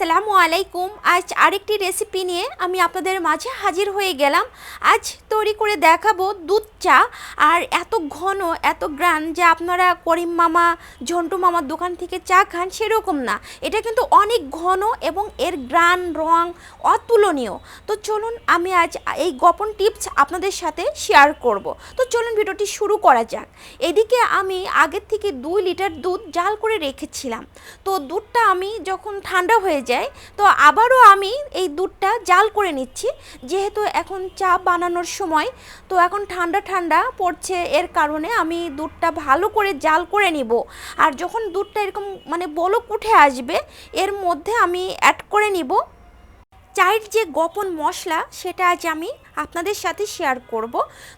আসসালামু আলাইকুম। আজ আরেকটি রেসিপি নিয়ে আমি আপনাদের মাঝে হাজির হয়ে গেলাম। আজ তৈরি করে দেখাবো দুধ চা আর এত ঘন, এত গ্রান যে আপনারা করিম মামা, ঝন্টু মামার দোকান থেকে চা খান সেরকম না। এটা কিন্তু অনেক ঘন এবং এর গ্রান, রং অতুলনীয়। তো চলুন আমি আজ এই গোপন টিপস আপনাদের সাথে শেয়ার করব। তো চলুন ভিডিওটি শুরু করা যাক। এদিকে আমি আগের থেকে দুই লিটার দুধ জাল করে রেখেছিলাম। তো দুধটা আমি যখন ঠান্ডা হয়ে যায় তো আবারও আমি এই দুধটা জাল করে নিচ্ছি, যেহেতু এখন চা বানানোর সময়। তো এখন ঠান্ডা ঠান্ডা পড়ছে এর কারণে আমি দুধটা ভালো করে জাল করে নিব। আর যখন দুধটা এরকম মানে বলক উঠে আসবে, এর মধ্যে আমি অ্যাড করে নিব। চায়ের যে গোপন মশলা, সেটা আজ আমি আপনাদের সাথে শেয়ার করব।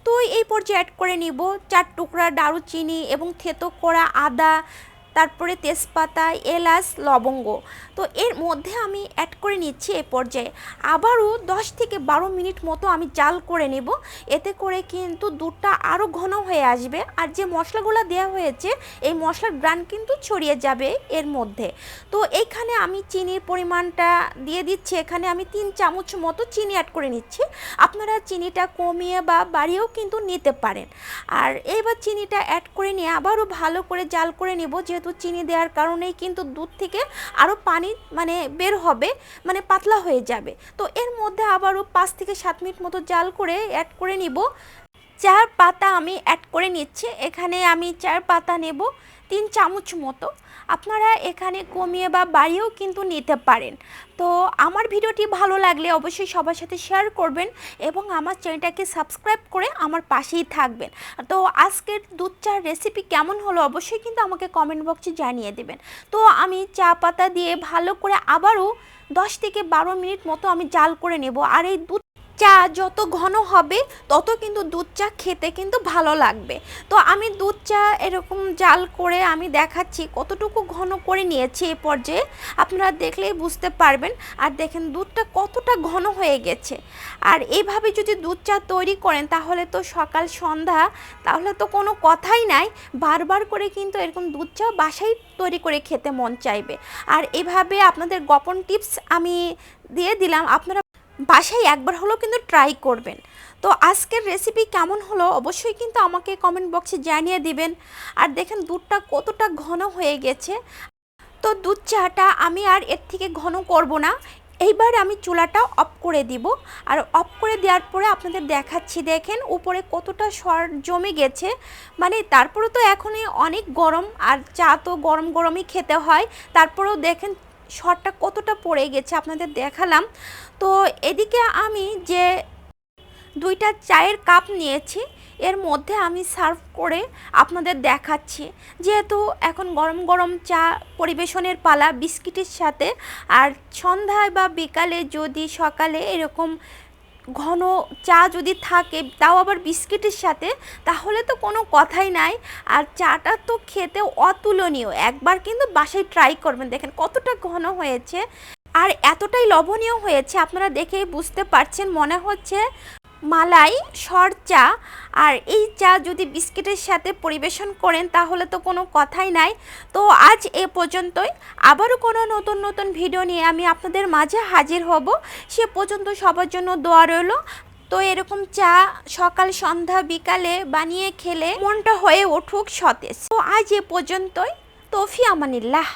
তো এই পর্যায়ে অ্যাড করে নিব চার টুকরা দারুচিনি এবং থেতো করা আদা তারপরে তেজপাতা, এলাচ, লবঙ্গ। তো এর মধ্যে আমি অ্যাড করে নিচ্ছি এ পর্যায়ে। আবারও দশ থেকে বারো মিনিট মতো আমি জাল করে নেব। এতে করে কিন্তু দুধটা আরও ঘন হয়ে আসবে। আর যে মশলাগুলো দেওয়া হয়েছে, এই মশলার গ্রান কিন্তু ছড়িয়ে যাবে এর মধ্যে। তো এইখানে আমি চিনির পরিমাণটা দিয়ে দিচ্ছি। এখানে আমি তিন চামচ মতো চিনি অ্যাড করে নিচ্ছি। আপনারা চিনিটা কমিয়ে বা বাড়িয়েও কিন্তু নিতে পারেন। আর এইবার চিনিটা অ্যাড করে নিয়ে আবারও ভালো করে জাল করে নেব। যেহেতু চিনি দেওয়ার কারণেই কিন্তু দুধ থেকে আরও পানি মানে বের হবে মানে পাতলা হয়ে যাবে। তো এর মধ্যে আবারও পাঁচ থেকে সাত মিনিট মতো জাল করে অ্যাড করে নিব। চার পাতা আমি অ্যাড করে নিচ্ছি। এখানে আমি চার পাতা নেব। তিন চামচ মতো আপনারা এখানে কমিয়ে বা বাড়িয়েও কিন্তু নিতে পারেন। তো আমার ভিডিওটি ভালো লাগলে অবশ্যই সবার সাথে শেয়ার করবেন এবং আমার চ্যানেলটাকে সাবস্ক্রাইব করে আমার পাশেই থাকবেন। তো আজকের দুধ চার রেসিপি কেমন হলো অবশ্যই কিন্তু আমাকে কমেন্ট বক্সে জানিয়ে দেবেন। তো আমি চা পাতা দিয়ে ভালো করে আবারও দশ থেকে বারো মিনিট মতো আমি জাল করে নেব। আর এই দুধ চা যত ঘন হবে, তত কিন্তু দুধ চা খেতে কিন্তু ভালো লাগবে। তো আমি দুধ চা এরকম জাল করে আমি দেখাচ্ছি, কতটুকু ঘন করে নিয়েছি এই পর্যায়ে, আপনারা দেখলেই বুঝতে পারবেন। আর দেখেন দুধটা কতটা ঘন হয়ে গেছে। আর এইভাবে যদি দুধ চা তৈরি করেন, তাহলে তো সকাল সন্ধ্যা, তাহলে তো কোনো কথাই নাই। বারবার করে কিন্তু এরকম দুধ চা বাসায় তৈরি করে খেতে মন চাইবে। আর এভাবে আপনাদের গোপন টিপস আমি দিয়ে দিলাম। আপনারা বাসায় একবার হলেও কিন্তু ট্রাই করবেন। তো আজকের রেসিপি কেমন হলো অবশ্যই কিন্তু আমাকে কমেন্ট বক্সে জানিয়ে দিবেন। আর দেখেন দুধটা কতটা ঘন হয়ে গেছে। তো দুধ চাটা আমি আর এর থেকে ঘন করব না। এইবার আমি চুলাটা অফ করে দিব। আর অফ করে দেওয়ার পরে আপনাদের দেখাচ্ছি, দেখেন উপরে কতটা সর জমে গেছে। মানে তারপরে তো এখনই অনেক গরম আর চা তো গরম গরমই খেতে হয়। তারপরেও দেখেন শরটা কতটা পড়ে গেছে আপনাদের দেখালাম। তো এদিকে আমি যে দুইটা চায়ের কাপ নিয়েছি, এর মধ্যে আমি সার্ভ করে আপনাদের দেখাচ্ছি। যেহেতু এখন গরম গরম চা পরিবেশনের পালা, বিস্কিটের সাথে, আর সন্ধ্যায় বা বিকালে যদি সকালে এরকম ঘন চা যদি থাকে, তাও আবার বিস্কিটের সাথে, তাহলে তো কোনো কথাই নাই। আর চাটা তো খেতে অতুলনীয়। একবার কিন্তু বাসায় ট্রাই করবেন। দেখেন কতটা ঘন হয়েছে। আর এতটাই লবণীয় হয়েছে, আপনারা দেখেই বুঝতে পারছেন, মনে হচ্ছে মালাই, সর চা আর এই চা যদি বিস্কিটের সাথে পরিবেশন করেন, তাহলে তো কোনো কথাই নাই। তো আজ এ পর্যন্তই। আবারও কোনো নতুন নতুন ভিডিও নিয়ে আমি আপনাদের মাঝে হাজির হব। সে পর্যন্ত সবার জন্য দোয়া রইল। তো এরকম চা সকাল, সন্ধ্যা, বিকালে বানিয়ে খেলে মনটা হয়ে উঠুক সতেজ। তো আজ এ পর্যন্তই। তফি আমানিল্লাহ।